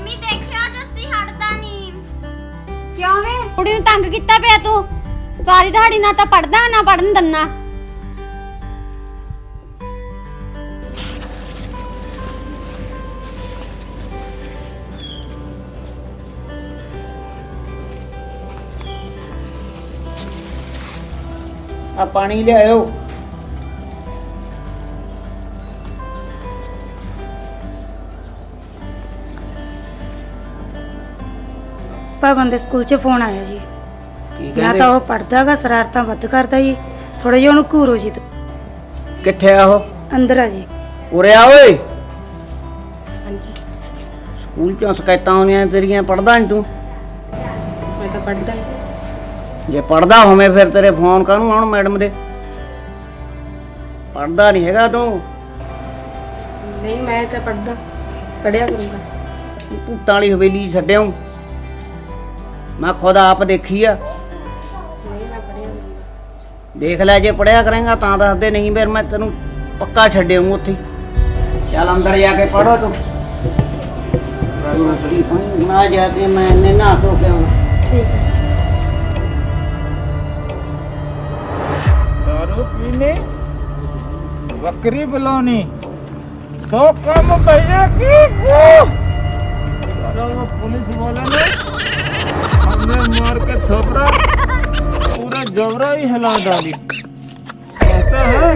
Mummy ਦੇਖਿਆ ਜੱਸੀ ਹਟਦਾ ਨਹੀਂ? ਕਿਉਂ ਵੇ? ਕੁੜੀ ਨੂੰ ਤੰਗ ਕੀਤਾ ਪਿਆ ਤੂੰ? ਸਾਰੀ ਦਿਹਾੜੀ ਨਾ ਤਾਂ ਪੜਦਾ ਨਾ ਪੜਨ ਦੰਨਾ ਆ ਪਾਣੀ ਲਿਆਇਓ। ਭਵਨ ਦੇ ਸਕੂਲ 'ਚ ਫੋਨ ਆਇਆ ਜੀ। ਕੀ ਨਾ ਕਹਿੰਦੇ? ਤਾਂ ਉਹ ਪੜਦਾਗਾ ਸ਼ਰਾਰਤਾਂ ਵੱਧ ਕਰਦਾ ਜੀ। ਥੋੜਾ ਜਿਹਾ ਉਹਨੂੰ ਘੂਰੋ ਜੀ। ਤੂੰ। ਕਿੱਥੇ ਆ ਉਹ? ਅੰਦਰ ਆ ਜੀ। ਉਰੇ ਆ ਓਏ। ਹਾਂਜੀ। ਸਕੂਲ ਚੋਂ ਸ਼ਿਕਾਇਤਾਂ ਆਉਂਦੀਆਂ ਤੇਰੀਆਂ ਪੜਦਾ ਨਹੀਂ ਤੂੰ? ਮੈਂ ਤਾਂ ਪੜਦਾ ਜੇ ਪੜਦਾ ਹੋਵੇਂ ਫਿਰ ਤੇਰੇ ਫੋਨ ਕਾਹਨੂੰ ਆਉਣ ਮੈਡਮ ਦੇ? ਪੜਦਾ ਨਹੀਂ ਹੈਗਾ ਤੂੰ। ਨਹੀਂ ਮੈਂ ਤਾਂ ਪੜਦਾ ਪੜਿਆ ਕਰੂੰਗਾ। ਭੂਤਾਂ ਵਾਲੀ ਹਵੇਲੀ 'ਚ ਛੱਡਿਆਉਂ ਮੈਂ ਖੁਦ ਆਪ ਦੇਖੀ ਆ। ਦੇਖ ਲੈ ਜੇ ਪੜਿਆ ਕਰੇਗਾ ਤਾਂ ਦੱਸਦੇ ਨਹੀਂ, ਫਿਰ ਮੈਂ ਤੈਨੂੰ ਪੱਕਾ ਛੱਡਿਆਉਂ ਉੱਥੇ। ਚੱਲ ਅੰਦਰ ਜਾ ਕੇ ਪੜੋ ਤੂੰ। ਨਾ ਜਾ ਸੋ ਕੰਮ ਭਈਆ ਕੀ ਕੋ ਪੁਲਿਸ ਵਾਲਾ ਨੇ हमने मार के थोपड़ा। पूरा जबरा ही हिला डाली। कहता है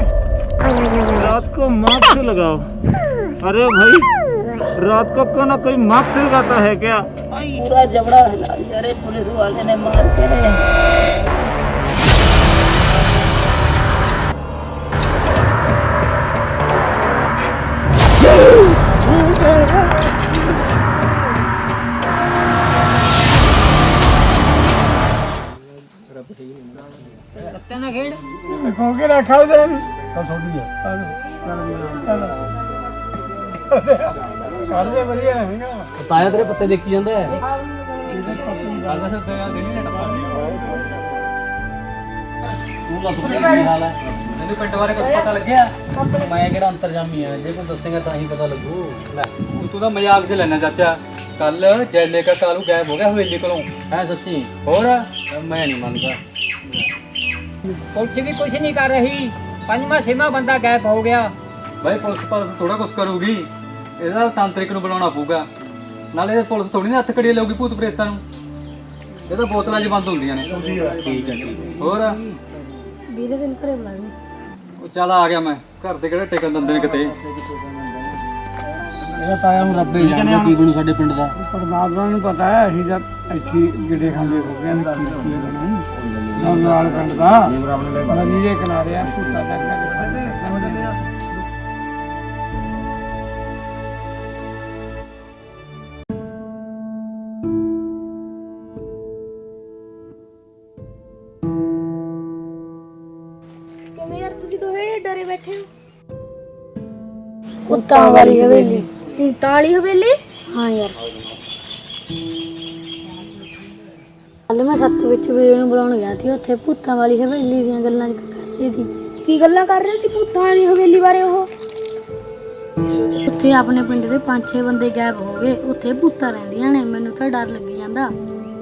रात को मास्क लगाओ। अरे भाई रात को कोई ना कोई मास्क लगाता है क्या? पूरा जबड़ा हिला दिया। रे पुलिस वाले ने मार के ਕਹਿੰਦਾ ਖੇਡ। ਖੋ ਰੱਖਾ ਉਹਦੇ ਨੂੰ ਤਾਂ ਛੋਟੀ ਹੈ ਕਰਦੇ ਵਧੀਆ ਹੈ ਨਾ। ਤਾਇਆ ਤੇਰੇ ਪੱਤੇ ਦੇਖੀ ਜਾਂਦਾ ਮੈਂ ਕਿਹੜਾ ਅੰਤਰਜਾਮੀ ਆ? ਜੇ ਕੋਈ ਦੱਸੇਗਾ ਤਾਂ ਹੀ ਪਤਾ ਲੱਗੂ। ਤੂੰ ਤਾਂ ਮਜ਼ਾਕ ਲੈਣਾ ਚਾਚਾ। ਕੱਲ ਜੈਲੇ ਕਾ ਕਾਲੂ ਗਾਇਬ ਹੋ ਗਿਆ ਹਵੇਲੀ ਕੋਲੋਂ। ਹੈ ਸੱਚੀ? ਹੋਰ? ਮੈਂ ਨਹੀਂ ਮੰਨਦਾ। ਪੁਲਿਸ ਵੀ ਕੁਝ ਨਹੀਂ ਕਰ ਰਹੀ। ਪੰਜਵਾਂ ਛੇਵਾਂ ਬੰਦਾ ਗਾਇਬ ਹੋ ਗਿਆ। ਬਾਈ ਪੁਲਿਸ ਪਾਸ ਥੋੜਾ ਕੁਝ ਕਰੂਗੀ। ਇਹਦਾ ਤਾਂਤਰਿਕ ਨੂੰ ਬੁਲਾਉਣਾ ਪਊਗਾ। ਨਾਲੇ ਇਹ ਪੁਲਿਸ ਥੋੜੀ ਨਾ ਹੱਥ ਕੜੀ ਲਾਊਗੀ ਭੂਤ ਪ੍ਰੇਤਾਂ ਨੂੰ। ਇਹ ਤਾਂ ਬੋਤਲਾਂ 'ਚ ਬੰਦ ਹੁੰਦੀਆਂ ਨੇ। ਠੀਕ ਹੈ ਹੋਰ? ਵੀਰੇ ਦਿਨ ਘਰੇ ਬੁਲਾ ਉਹ ਚੱਲ ਆ ਗਿਆ ਮੈਂ। ਘਰ ਦੇ ਕਿਹੜੇ ਟਿਕਣ ਦਿੰਦੇ ਨੇ ਕਿਤੇ? ਇਹਦਾ ਤਾਇਆ ਨੂੰ ਰੱਬੇ ਹੀ ਜਾਣਦਾ ਕੀ ਬਣੂ ਸਾਡੇ ਪਿੰਡ ਦਾ। ਪਰਮਾਤਮਾ ਨੂੰ ਪਤਾ ਹੈ ਅਸੀਂ ਜਦ ਇੱਥੇ ਗਿੜੇ ਖਾਂਦੇ ਹੋ ਗਏ ਅੰਦਰ ਨਾਲ ਨਾਲ ਪਿੰਡ ਦਾ ਨਦੀ ਦੇ ਕਿਨਾਰੇ ਆ ਕੁੱਤਾ ਦਾ ਕਿਵੇਂ ਯਾਰ ਤੁਸੀਂ ਦੋਵੇਂ ਡਰੇ ਬੈਠੇ ਹੋ ਕੁੱਤਾ ਵਾਲੀ ਹਵੇਲੀ ਊਂਟਾਂ ਵਾਲੀ ਹਵੇਲੀ ਹਾਂ ਯਾਰ ਕੱਲ ਮੈਂ ਸੱਤ ਵਿੱਚ ਵੀਰੇ ਨੂੰ ਬੁਲਾਉਣ ਗਿਆ ਸੀ ਉੱਥੇ ਭੂਤਾਂ ਵਾਲੀ ਹਵੇਲੀ ਦੀਆਂ ਗੱਲਾਂ ਕਰਦੀ ਸੀ। ਕੀ ਗੱਲਾਂ ਕਰ ਰਹੇ ਸੀ ਭੂਤਾਂ ਵਾਲੀ ਹਵੇਲੀ ਬਾਰੇ ਉਹ? ਉੱਥੇ ਆਪਣੇ ਪਿੰਡ ਦੇ ਪੰਜ ਛੇ ਬੰਦੇ ਗਾਇਬ ਹੋ ਗਏ ਉੱਥੇ ਭੂਤਾਂ ਰਹਿੰਦੀਆਂ ਨੇ ਮੈਨੂੰ ਤਾਂ ਡਰ ਲੱਗੀ ਜਾਂਦਾ।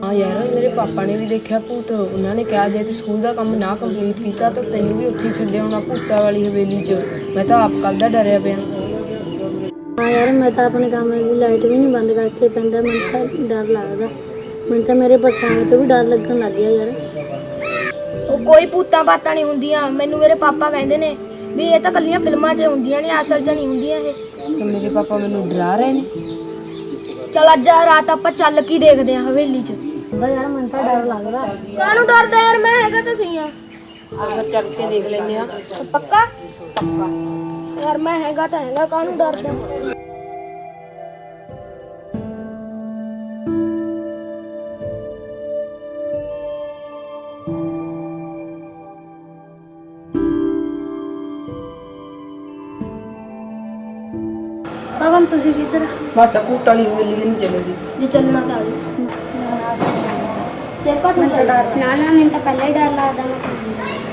ਹਾਂ ਯਾਰ ਮੇਰੇ ਪਾਪਾ ਨੇ ਵੀ ਦੇਖਿਆ ਭੂਤ ਉਹਨਾਂ ਨੇ ਕਿਹਾ ਜੇ ਤੂੰ ਸਕੂਲ ਦਾ ਕੰਮ ਨਾ ਕੰਪਲੀਟ ਕੀਤਾ ਤਾਂ ਤੈਨੂੰ ਵੀ ਉੱਥੇ ਛੱਡਿਆ ਹੋਣਾ ਭੂਤਾਂ ਵਾਲੀ ਹਵੇਲੀ 'ਚ। ਮੈਂ ਤਾਂ ਆਪ ਕੱਲ ਦਾ ਡਰਿਆ ਪਿਆ। ਹਾਂ ਯਾਰ ਮੈਂ ਤਾਂ ਆਪਣੇ ਕਮਰੇ ਦੀ ਲਾਈਟ ਵੀ ਨਹੀਂ ਬੰਦ ਕਰਕੇ ਪੈਂਦਾ ਮੈਨੂੰ ਤਾਂ ਡਰ ਲੱਗਦਾ। ਮੈਨੂੰ ਤਾਂ ਮੇਰੇ ਪਰਛਾਵੇਂ ਤੋਂ ਵੀ ਡਰ ਲੱਗਣ ਲੱਗ ਗਿਆ ਯਾਰ। ਉਹ ਕੋਈ ਭੂਤਾਂ ਬਾਤਾਂ ਨਹੀਂ ਹੁੰਦੀਆਂ। ਮੈਨੂੰ ਮੇਰੇ ਪਾਪਾ ਕਹਿੰਦੇ ਨੇ ਵੀ ਇਹ ਤਾਂ ਕੱਲੀਆਂ ਫਿਲਮਾਂ 'ਚ ਹੁੰਦੀਆਂ ਨੇ ਅਸਲ 'ਚ ਨਹੀਂ ਹੁੰਦੀਆਂ ਇਹ। ਤੇ ਮੇਰੇ ਪਾਪਾ ਮੈਨੂੰ ਡਰਾ ਰਹੇ ਨੇ। ਚਲ ਅੱਜ ਰਾਤ ਆਪਾਂ ਚੱਲ ਕੀ ਦੇਖਦੇ ਆ ਹਵੇਲੀ 'ਚ। ਹੁੰਦਾ ਯਾਰ ਮੈਨੂੰ ਤਾਂ ਡਰ ਲੱਗਦਾ। ਕਾਹਨੂੰ ਡਰਦਾ ਯਾਰ? ਮੈਂ ਹੈਗਾ ਤਾਂ ਸਹੀ ਆ ਅਗਰ ਚੱਲ ਕੇ ਦੇਖ ਲੈਂਦੇ ਆ ਪੱਕਾ? ਪੱਕਾ। ਯਾਰ ਮੈਂ ਹੈਗਾ ਤਾਂ ਹੈਗਾ ਕਾਹਨੂੰ ਡਰਦਾ? ਤੁਸੀਂ ਕਿੱਧਰ ਬਸ ਭੂਤਾਂ ਵਾਲੀ ਹਵੇਲੀ ਦੇ ਨਹੀਂ ਚੱਲੇਗੀ ਜੇ ਚੱਲਣਾ ਤਾਂ ਆ ਜਾ ਚੇਪਾ ਤੂੰ ਡਰ ਨਾ ਨਾ ਮੈਨੂੰ ਤਾਂ ਪਹਿਲਾਂ ਹੀ ਡਰ ਲੱਗਦਾ। ਮੈਂ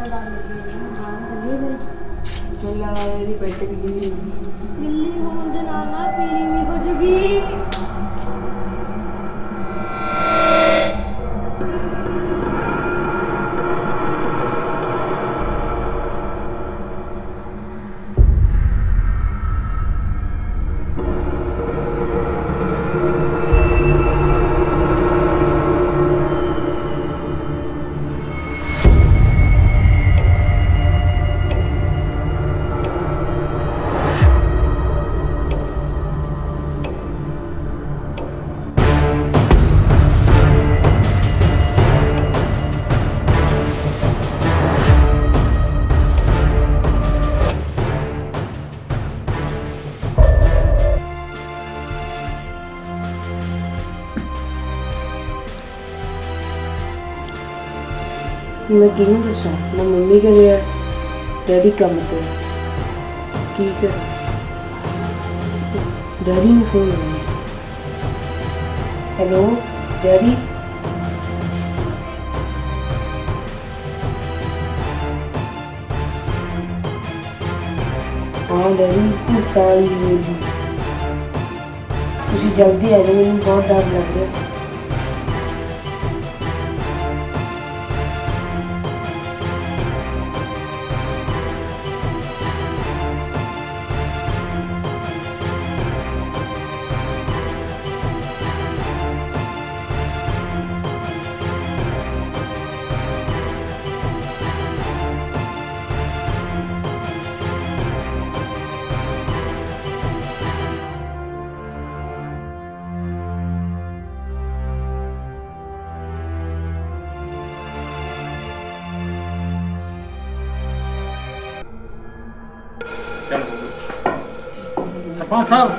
ਤਾਂ ਡਰ ਲੱਗੇ ਨਾਲ ਵੀ ਗਿੱਲੀ ਗਿੱਲੀ ਹੋਣ ਦੇ ਨਾਲ ਨਾਲ ਪੀਲੀ ਵੀ ਹੋ ਜੂਗੀ। ਮੈਂ ਕਿਹਨੂੰ ਦੱਸਾਂ ਨਾ ਮੰਮੀ ਘਰੇ ਆ ਡੈਡੀ ਕੰਮ ਤੇ ਆ। ਕੀ ਕਰ ਡੈਡੀ ਨੂੰ ਫੋਨ ਹੈਲੋ ਡੈਡੀ ਹਾਂ ਡੈਡੀ ਭੂਤਾਂ ਵਾਲੀ ਹਵੇਲੀ ਤੁਸੀਂ ਜਲਦੀ ਆ ਜਾਓ ਮੈਨੂੰ ਬਹੁਤ ਡਰ ਲੱਗ ਰਿਹਾ ਸਰਪੰਚ ਸਾਹਿਬ।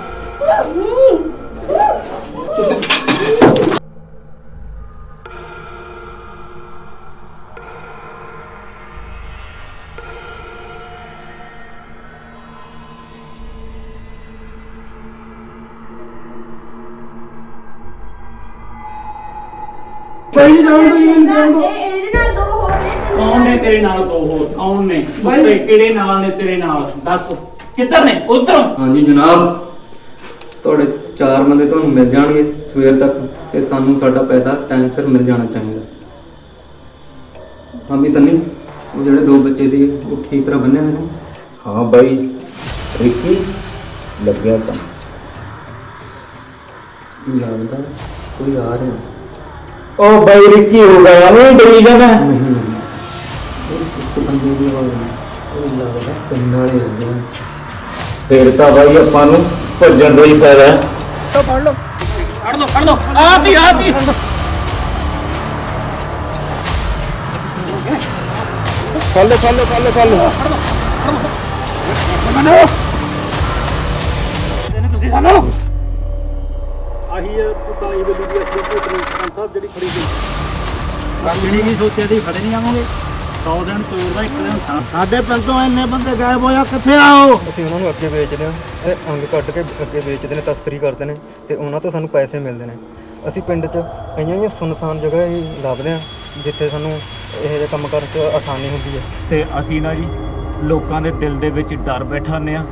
ਕੌਣ ਨੇ ਤੇਰੇ ਨਾਲ ਦੋ ਹੋਰ? ਕੌਣ ਨੇ? ਕਿਹੜੇ ਨਾਲ ਨੇ ਤੇਰੇ ਨਾਲ? ਦੱਸ। ਕਿੱਧਰ ਨੇ? ਉਧਰੋਂ? ਹਾਂਜੀ ਜਨਾਬ। ਤੁਹਾਡੇ ਚਾਰ ਬੰਦੇ ਤੁਹਾਨੂੰ ਮਿਲ ਜਾਣਗੇ ਸਵੇਰ ਤੱਕ ਤੇ ਸਾਨੂੰ ਸਾਡਾ ਪੈਸਾ ਟਾਈਮ ਸਿਰ ਮਿਲ ਜਾਣਾ ਚਾਹੀਦਾ। ਹਾਂ ਵੀ ਤੰਨੀ ਉਹ ਜਿਹੜੇ ਦੋ ਬੱਚੇ ਦੀ ਉਹ ਠੀਕ ਤਰ੍ਹਾਂ ਬੰਨੇ ਹੋਏ ਨੇ? ਹਾਂ ਬਾਈ ਰਿੱਕੀ ਲੱਗਿਆ ਤਾਂ ਲੱਗਦਾ ਕੋਈ ਆ ਰਿਹਾ? ਉਹ ਬਾਈ ਰਿੱਕੀ ਹੋ ਗਿਆ ਉਹ ਡਰੀ ਜਾਣਾ ਇੱਕ ਬੰਦੇ ਦੀ ਆਵਾਜ਼ ਆਈ। ਉਹ ਲੱਗਦਾ ਕੰਨਾਂ ਵਾਲੇ ਹੁੰਦੇ ਨੇ। ਫੇਰ ਤਾਂ ਬਾਈ ਆਪਾਂ ਨੂੰ ਭੱਜਣ ਦਾ ਹੀ ਫਾਇਦਾ ਹੈ ਫੜ ਲੋ ਫੜ ਲੋ ਆ ਵੀ ਆ ਵੀ। ਫੜ ਫੜ ਫੜ ਫੜ ਤੁਸੀਂ ਸਾਨੂੰ। ਆਹੀ ਪੁਤਾਈ ਬਲੀ ਦੀ ਨੂੰ ਸਰਪੰਚ ਸਾਹਿਬ ਜਿਹੜੀ ਖੜੀ ਗਈ ਕੰਮ ਨਹੀਂ ਕੀ ਸੋਚਿਆ ਸੀ ਖੜੇ ਨਹੀਂ ਆਵਾਂਗੇ। 100 ਦਿਨ ਚੋਰ ਦਾ ਇੱਕ ਦਿਨ ਸਾਥ ਸਾਡੇ ਪਿੰਡ ਤੋਂ ਇੰਨੇ ਬੰਦੇ ਗਾਇਬ ਹੋਇਆ ਕਿੱਥੇ ਆਓ ਅਸੀਂ ਉਹਨਾਂ ਨੂੰ ਅੱਗੇ ਵੇਚਦੇ ਹਾਂ। ਇਹ ਅੰਗ ਕੱਢ ਕੇ ਅੱਗੇ ਵੇਚਦੇ ਨੇ ਤਸਕਰੀ ਕਰਦੇ ਨੇ ਤੇ ਉਹਨਾਂ ਤੋਂ ਸਾਨੂੰ ਪੈਸੇ ਮਿਲਦੇ ਨੇ। ਅਸੀਂ ਪਿੰਡ 'ਚ ਕਈਆਂ ਜਿਹੀਆਂ ਸੁਨਸਾਨ ਜਗ੍ਹਾ ਹੀ ਲੱਭਦੇ ਹਾਂ ਜਿੱਥੇ ਸਾਨੂੰ ਇਹੋ ਜਿਹੇ ਕੰਮ ਕਰਨ 'ਚ ਆਸਾਨੀ ਹੁੰਦੀ ਹੈ। ਤੇ ਅਸੀਂ ਨਾ ਜੀ ਲੋਕਾਂ ਦੇ ਦਿਲ ਦੇ ਵਿੱਚ ਡਰ ਬੈਠਾਨੇ ਆ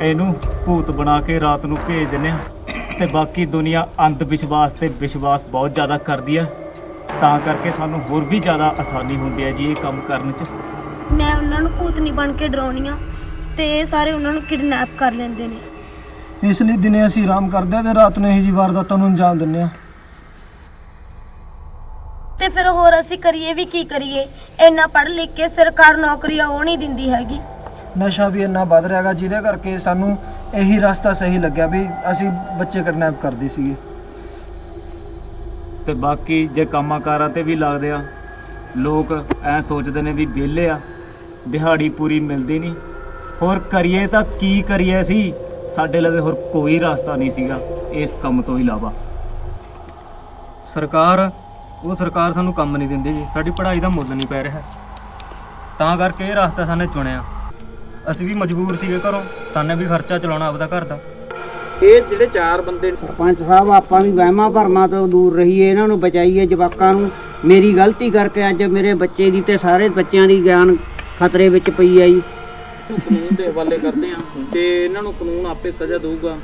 ਇਹਨੂੰ ਭੂਤ ਬਣਾ ਕੇ ਰਾਤ ਨੂੰ ਭੇਜ ਦਿੰਨੇ ਆ ਤੇ ਬਾਕੀ ਦੁਨੀਆ ਅੰਧ ਵਿਸ਼ਵਾਸ ਤੇ ਵਿਸ਼ਵਾਸ ਬਹੁਤ ਜ਼ਿਆਦਾ ਕਰਦੀ ਆ। ਤਾਂ ਕਰਕੇ ਸਾਨੂੰ ਹੋਰ ਵੀ ਜ਼ਿਆਦਾ ਆਸਾਨੀ ਹੁੰਦੀ ਹੈ ਜੀ ਇਹ ਕੰਮ ਕਰਨ 'ਚ। ਮੈਂ ਉਹਨਾਂ ਨੂੰ ਭੂਤਨੀ ਬਣ ਕੇ ਡਰਾਉਣੀ ਆ ਤੇ ਇਹ ਸਾਰੇ ਉਹਨਾਂ ਨੂੰ ਕਿਡਨੈਪ ਕਰ ਲੈਂਦੇ ਨੇ। ਇਸ ਲਈ ਦਿਨੇ ਅਸੀਂ ਆਰਾਮ ਕਰਦੇ ਆ ਤੇ ਰਾਤ ਨੂੰ ਇਹੋ ਜਿਹੀ ਵਾਰਦਾਤਾਂ ਨੂੰ ਅੰਜਾਮ ਦਿੰਦੇ ਆ ਤੇ ਫਿਰ ਹੋਰ ਅਸੀਂ ਕਰੀਏ ਵੀ ਕੀ ਕਰੀਏ? ਇੰਨਾ ਪੜ੍ਹ ਲਿਖ ਕੇ ਸਰਕਾਰ ਨੌਕਰੀਆਂ ਉਹ ਨਹੀਂ ਦਿੰਦੀ ਹੈਗੀ। ਨਸ਼ਾ ਵੀ ਇੰਨਾ ਵੱਧ ਰਿਹਾ ਗਾ ਜਿਹਦੇ ਕਰਕੇ ਸਾਨੂੰ ਇਹੀ ਰਸਤਾ ਸਹੀ ਲੱਗਿਆ ਵੀ ਅਸੀਂ ਬੱਚੇ ਕਿਡਨੈਪ ਕਰਦੇ ਸੀਗੇ। ਤੇ ਬਾਕੀ ਜੇ ਕੰਮਾਂ ਕਾਰਾਂ ਤੇ ਵੀ ਲੱਗਦੇ ਆ, ਲੋਕ ਐ ਸੋਚਦੇ ਨੇ ਵੀ ਵਿਹਲੇ ਆ, ਦਿਹਾੜੀ ਪੂਰੀ ਮਿਲਦੀ ਨਹੀਂ। ਹੋਰ ਕਰੀਏ ਤਾਂ ਕੀ ਕਰੀਏ ਸੀ ਸਾਡੇ ਲਵੇ ਹੋਰ ਕੋਈ ਰਸਤਾ ਨਹੀਂ ਸੀਗਾ ਇਸ ਕੰਮ ਤੋਂ ਇਲਾਵਾ। ਸਰਕਾਰ, ਉਹ ਸਰਕਾਰ ਸਾਨੂੰ ਕੰਮ ਨਹੀਂ ਦਿੰਦੀ ਜੀ। ਸਾਡੀ ਪੜ੍ਹਾਈ ਦਾ ਮੁੱਲ ਨਹੀਂ ਪੈ ਰਿਹਾ। ਤਾਂ ਕਰਕੇ ਇਹ ਰਸਤਾ ਸਾਨੇ ਚੁਣਿਆ। ਅਸੀਂ ਵੀ ਮਜਬੂਰ ਸੀਗੇ ਘਰੋਂ, ਸਾਨੇ ਵੀ ਖਰਚਾ ਚਲਾਉਣਾ ਆਪਦਾ ਘਰ ਦਾ। ਇਹ ਜਿਹੜੇ ਚਾਰ ਬੰਦੇ ਸਰਪੰਚ ਸਾਹਿਬ ਆਪਾਂ ਵੀ ਵਹਿਮਾਂ ਭਰਮਾਂ ਤੋਂ ਦੂਰ ਰਹੀਏ ਇਹਨਾਂ ਨੂੰ ਬਚਾਈਏ ਜਵਾਕਾਂ ਨੂੰ। ਮੇਰੀ ਗਲਤੀ ਕਰਕੇ ਅੱਜ ਮੇਰੇ ਬੱਚੇ ਦੀ ਤੇ ਸਾਰੇ ਬੱਚਿਆਂ ਦੀ ਜਾਨ ਖਤਰੇ ਵਿੱਚ ਪਈ ਆ ਜੀ। ਕਾਨੂੰਨ ਦੇ ਹਵਾਲੇ ਕਰਦੇ ਆ ਤੇ ਇਹਨਾਂ ਨੂੰ ਕਾਨੂੰਨ ਆਪੇ ਸਜ਼ਾ ਦੇਊਗਾ।